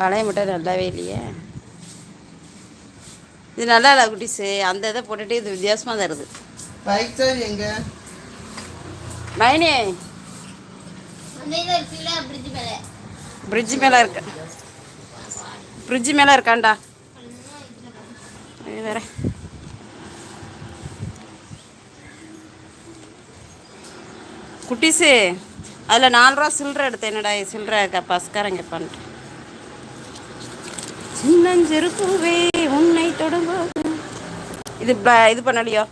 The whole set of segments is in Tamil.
காளைய மட்டும் நல்லாவே இல்லையே. இது நல்லா இல்லை குட்டிஸு. அந்த இதை போட்டுட்டு இது வித்தியாசமாக தருது பைக் சார் எங்க? மைனி. பிரிட்ஜ் மேலே. இருக்க. பிரிட்ஜ் மேலே இருக்காண்டா வேற. குட்டிஸு அதில் நாலு ரூபா சில்லறை எடுத்தேன் என்னடா சில்லறை பஸ்காரன் கேட்பான்ட்டு சின்னஞ்சிறு பூவே உன்னை தொடும்போது. இது இது பண்ணலையா?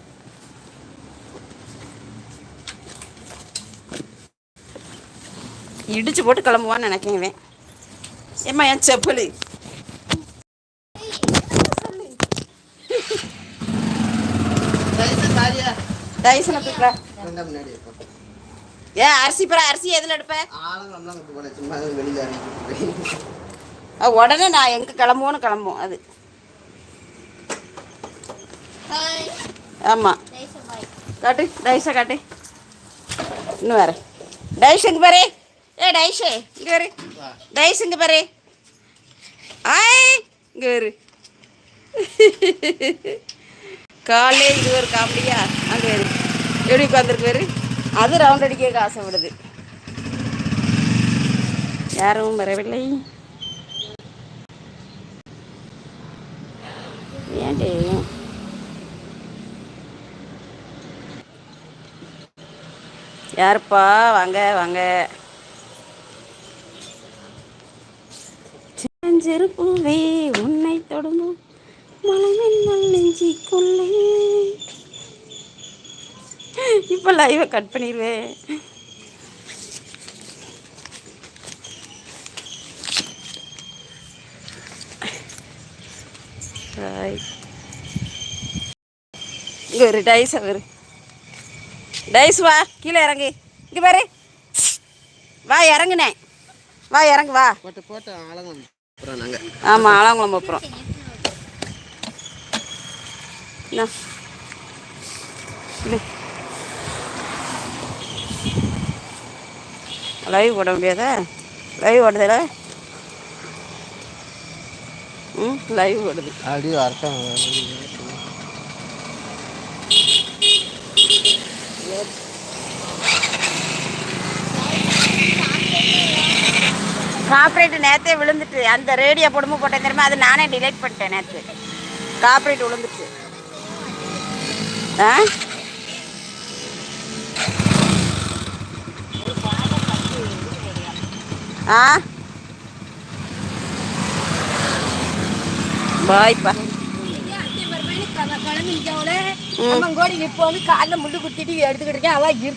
இடிச்சு போட்டு கிளம்புவான்னு நினைக்கிறேன் ஏம்மா என் செப்பலு? டைசன் சாரியா முன்னாடி ஏன் அரிசி பிற அரிசி எதில் எடுப்பேன் உடனே நான் எங்கே கிளம்புவோன்னு கிளம்புவோம் அது. ஆமாம் காட்டு டைஸை காட்டு. இன்னும் வேறு டைஸ் இங்கே பாரு. ஏ டைஸே இங்கே பாரு. டைஸ் இங்கே பாரு. ஆய் இங்கே பாரு. காலையே இது ஒரு காமெடியா? அங்கே பாரு. எப்படி உட்காந்துருக்கு பாரு. அது ரவுண்ட் அடிக்க ஆசைப்படுது யாரும் வரவில்லை. யாருப்பா? வாங்க வாங்க. சின்னஞ்சிறு பூவே உன்னை தொடங்கும் தொடுமோ நெஞ்சி கொள்ளை. இப்போ லைவை கட் பண்ணிடுவேன் இங்கே ஒரு டைஸ் அவர் டைஸ் வா கீழே இறங்கு. இங்கே பாரு. வா இறங்குனேன் வா இறங்கு வா. போட்டு போட்டு ஆளுங்க அப்புறம் நாங்க. ஆமாம் ஆலாங்குளம் போகிறோம் லைவ் போட முடியாதா? லைவ் ஓடுதுல? ம் லைவ் ஓடுது. அப்படி காப்ரேட் நேற்றே விழுந்துட்டு அந்த ரேடியோ போடும்போது போட்டேன் தெரியுமா? அது நானே டிலைட் பண்ணிட்டேன் நேற்று காப்ரேட் விழுந்துட்டு ஆ? ஆ? பாய்ப்பா. குழம்பு இப்போ வந்து காலில் முள்ளு குத்திட்டு எடுத்துக்கிட்டு இருக்கேன். அவள்